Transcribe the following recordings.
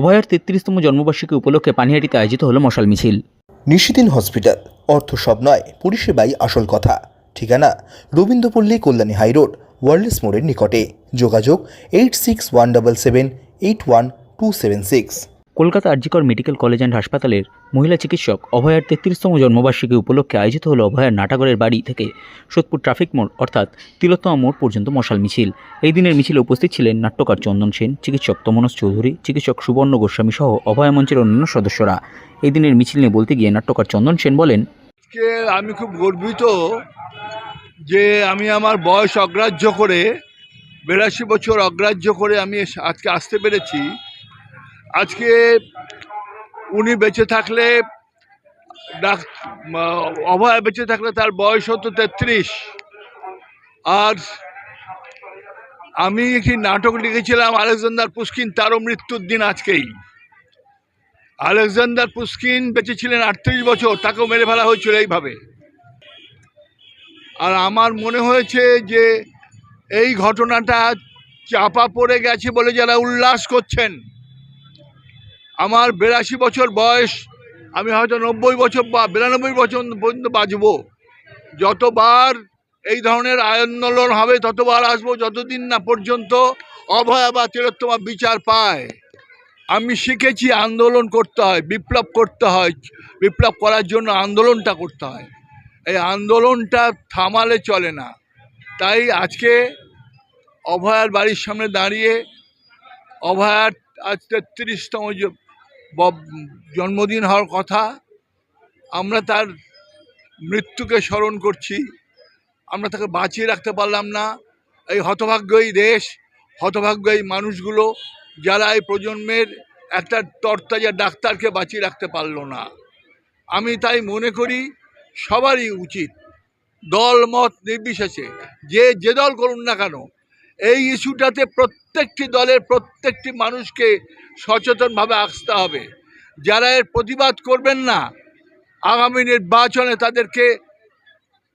অভয়ার তেত্রিশতম জন্মবার্ষিকী উপলক্ষে পানিহাটিতে আয়োজিত হলো মশাল মিছিল। নিশিদিন হসপিটাল, অর্থ সব নয়, পরিষেবাই আসল কথা। ঠিকানা, রবীন্দ্রপল্লী, কল্যাণী হাইরোড ওয়ার্ল্ডস মোড়ের নিকটে। যোগাযোগ, eight six one double seven, eight one two seven six. Kolkata RG Kar medical college and হাসপাতালের মহিলা চিকিৎসক অভয়ার তেত্রিশতম জন্মবার্ষিকী উপলক্ষে আয়োজিত হলো অভয়ার নাটাগরের বাড়ি থেকে সোদপুর ট্রাফিক মোড়, অর্থাৎ তিলোত্তমা মোড় পর্যন্ত মশাল মিছিল। এই দিনের মিছিলে উপস্থিত ছিলেন নাট্যকার চন্দন সেন, চিকিৎসক তমনস চৌধুরী, চিকিৎসক সুবর্ণ গোস্বামী সহ অভয়া মঞ্চের অন্যান্য সদস্যরা। এই দিনের মিছিল নিয়ে বলতে গিয়ে নাট্যকার চন্দন সেন বলেন আমি খুব গর্বিত যে আমি আমার বয়স অগ্রাহ্য করে, বিরাশি বছর অগ্রাহ্য করে আমি আজকে আসতে পেরেছি। আজকে উনি বেঁচে থাকলে ডাক অভয় বেঁচে থাকলে তার বয়স হতো তেত্রিশ। আর আমি একটি নাটক লিখেছিলাম, আলেকজান্ডার পুষ্কিন, তারও মৃত্যুর দিন আজকেই। আলেকজান্ডার পুষ্কিন বেঁচে ছিলেন আটত্রিশ বছর, তাকেও মেরে ফেলা হয়েছিল এইভাবে। আর আমার মনে হয়েছে যে এই ঘটনাটা চাপা পড়ে গেছে বলে যারা উল্লাস করছেন আমার বিরাশি বছর বয়স, আমি হয়তো নব্বই বছর বা বিরানব্বই বছর পর্যন্ত বাঁচব। যতবার এই ধরনের আন্দোলন হবে, ততবার আসব, যতদিন না পর্যন্ত অভয়া বা তিলোত্তমা বিচার পায়। আমি শিখেছি আন্দোলন করতে হয়, বিপ্লব করতে হয়, বিপ্লব করার জন্য আন্দোলনটা করতে হয়। এই আন্দোলনটা থামালে চলে না। তাই আজকে অভয়ার বাড়ির সামনে দাঁড়িয়ে অভয়ার আজ তেত্রিশতম জ- ব- জন্মদিন হওয়ার কথা, আমরা তার মৃত্যুকে স্মরণ করছি। আমরা তাকে বাঁচিয়ে রাখতে পারলাম না। এই হতভাগ্য এই দেশ, হতভাগ্য এই মানুষগুলো, যারা এই প্রজন্মের একটা তরতাজা ডাক্তারকে বাঁচিয়ে রাখতে পারল না। আমি তাই মনে করি, সবারই উচিত দল মত নির্বিশেষে, যে যে দল করুন না কেন এই ইস্যুটাতে প্রত্যেকটি দলের প্রত্যেকটি মানুষকে সচেতনভাবে আসতে হবে। যারা এর প্রতিবাদ করবেন না, আগামী নির্বাচনে তাদেরকে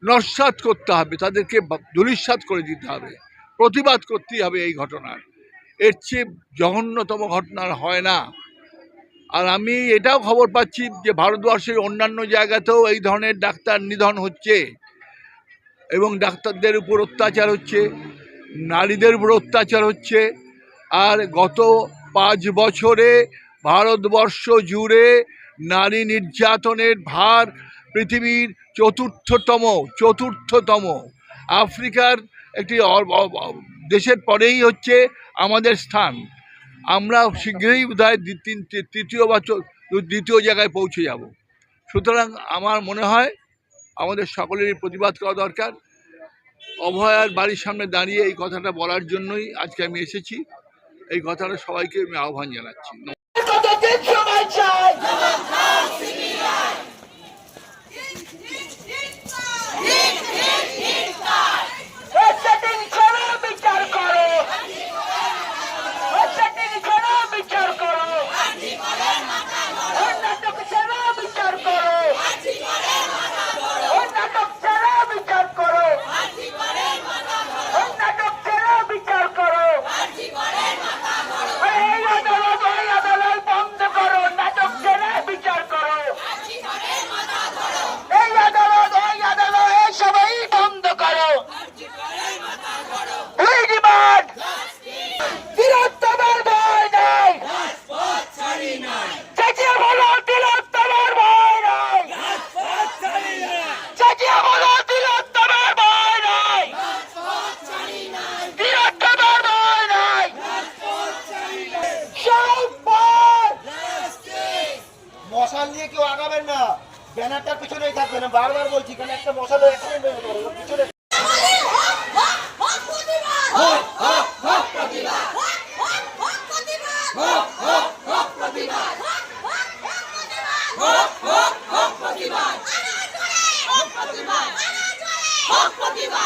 নস্বাত করতে হবে, তাদেরকে দুলিশ্বাত করে দিতে হবে। প্রতিবাদ করতেই হবে এই ঘটনার। এর চেয়ে জঘন্যতম ঘটনা হয় না। আর আমি এটাও খবর পাচ্ছি যে ভারতবর্ষের অন্যান্য জায়গাতেও এই ধরনের ডাক্তার নিধন হচ্ছে এবং ডাক্তারদের উপর অত্যাচার হচ্ছে। নারীদের উপর অত্যাচার হচ্ছে। আর গত পাঁচ বছরে ভারতবর্ষ জুড়ে নারী নির্যাতনের ভার পৃথিবীর চতুর্থতম চতুর্থতম। আফ্রিকার একটি দেশের পরেই হচ্ছে আমাদের স্থান। আমরা শীঘ্রই বোধহয় তৃতীয় বা দ্বিতীয় জায়গায় পৌঁছে যাব। সুতরাং আমার মনে হয় আমাদের সকলেরই প্রতিবাদ করা দরকার। অভয়ার বাড়ির সামনে দাঁড়িয়ে এই কথাটা বলার জন্যই আজকে আমি এসেছি। এই কথাটা সবাইকে আমি আহ্বান জানাচ্ছি কতদিন সময় চাই সেটিং করো বিচার করো সেটিং করো বিচার করো নাটক ছাড়া বিচার করো নাটক ছাড়া বিচার করো নাটক ছাড়া বিচার করো এই আদালত ওই আদালত বন্ধ করো নাটক ছেড়ে বিচার করো এই আদালত ওই আদালত এই সবাই বন্ধ করো We demand তিলোত্তমার ভয় নাই চেঁচিয়ে বলো তিলোত্তমার ভয় নাই চেঁচিয়ে বলো তিলোত্তমার ভয় নাই তিলোত্তমার ভয় নাই সম্পদ মশাল নিয়ে কেউ আগাবেন না ব্যানারটার আমি বারবার বলছি কারণ একটা মশাল এখানে বেরোতে পারে, পিছনে প্রতিবাদ